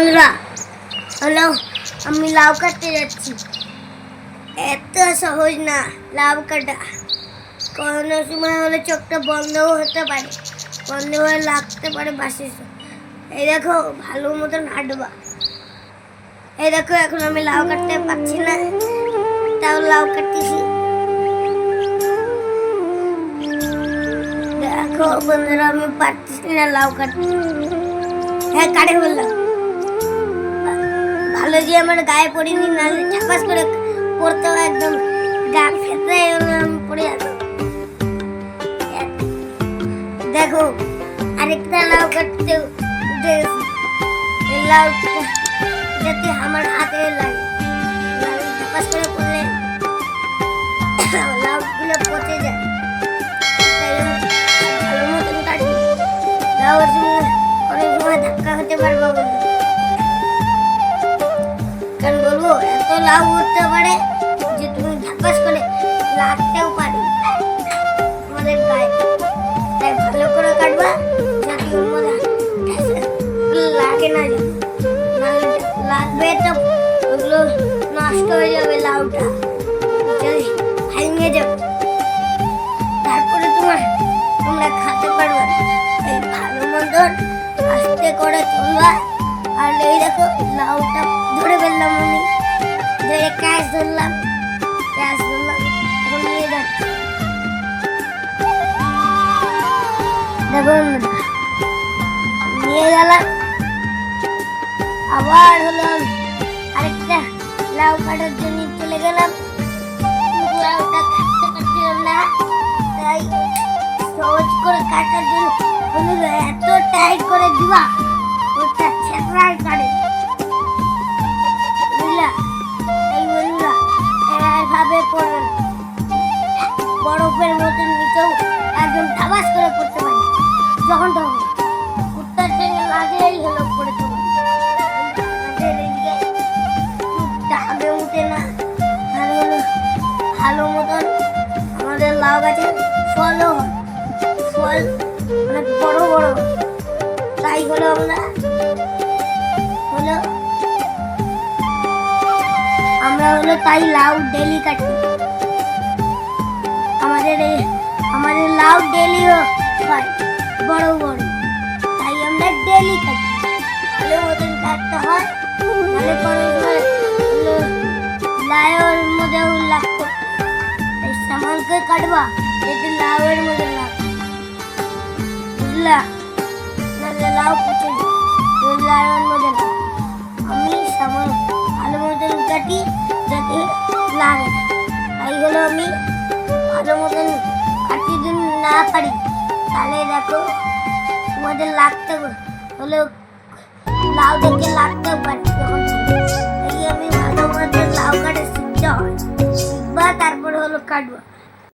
বন্ধুরা হলো আমি লাউ কাটতে যাচ্ছি। এত সহজ না লাউ কাটা। কোনো সময় হলে চোখটা বন্ধও হতে পারে বন্ধ হয়ে লাগতে পারে বাসে। এই দেখো, ভালো মতন হাঁটবা। এই দেখো, এখন আমি লাউ কাটতে পারছি না, তাও লাউ কাটতেছি। দেখো বন্ধুরা, আমি পারতেছি না লাউ কাটতে। হ্যাঁ কাটে বললাম। ভালো যে আমার গায়ে পড়িনি নাহলে ঠাপাস করে পড়তেও একদম গা ফেটে পড়ে যাবে। দেখো, আরেকটা লাউ কাটতে গেছি যাতে আমার হাতে লাগে। ঠাপাস করে পড়লে লাউগুলো পচে যায়। সময় অনেক সময় ধাক্কা হতে পারব কারণ বলব, এত লাভ উঠতে পারে যে তুমি ধাপাস করে লাগতেও পারে। আমাদের গায়ে তাই ভালো করে কাটবা, যাতে ওর মধ্যে লাগে না। নাহলে লাগবে তো, ওগুলো নষ্ট হয়ে যাবে লাউটা। যদি ভেঙে যাবে তারপরে তোমার তোমরা খেতে পারবে ভালো মতন আস্তে করে চলবা আর এই দেখো, লাউটা ধরে ফেললাম আমি। ধরে ক্যাশ ধরলাম ক্যাশ ধরলাম, এখন নিয়ে যাচ্ছি। দেখো নিয়ে গেলাম। আবার হলো আরেকটা লাউ কাটার জন্য চলে গেলাম। লাউটা কাটতে পারছিলাম না তাই সহজ করে কাটার জন্য এত টাইট করে দিবা। ওটা ছেঁকড়ায় কাটে বরফের মতন নিচেও একদম ধাবাস করে পড়তে পারে। যখন তখন। কুত্তার সঙ্গে লাগলেই হলো পড়ে তো উঠে না। আর হলো ভালো মতন আমাদের লাউ গাছে ফলও হয়। ফল অনেক বড় বড়। তাই হলো আমরা হলো আমরা হলো তাই লাউ ডেলি কাটি। আমাদের এই আমাদের লাউ ডেলি হয়, বড় বড়। তাই আমরা ডেলি কাটি। ভালো মতন কাটতে হয় নাহলে পরে লাউয়ের মধ্যে লাগতো সামানকে কাটবা এতে লাউয়ের মধ্যে লাগ বুঝলা? লাউ পচে লাউয়ের মধ্যে আমি ভালো মতন কাটি যাতে লাগে। তাই আমি ভালো মতন কাটি যদি না পারি, তাহলে দেখো তোমাদের লাগতে হলো লাউ দেখে লাগতেও পারে যখন। এই আমি ভালো মতন লাউ কাটে শিখতে হয়। শিখবা, তারপরে হলো কাটবা।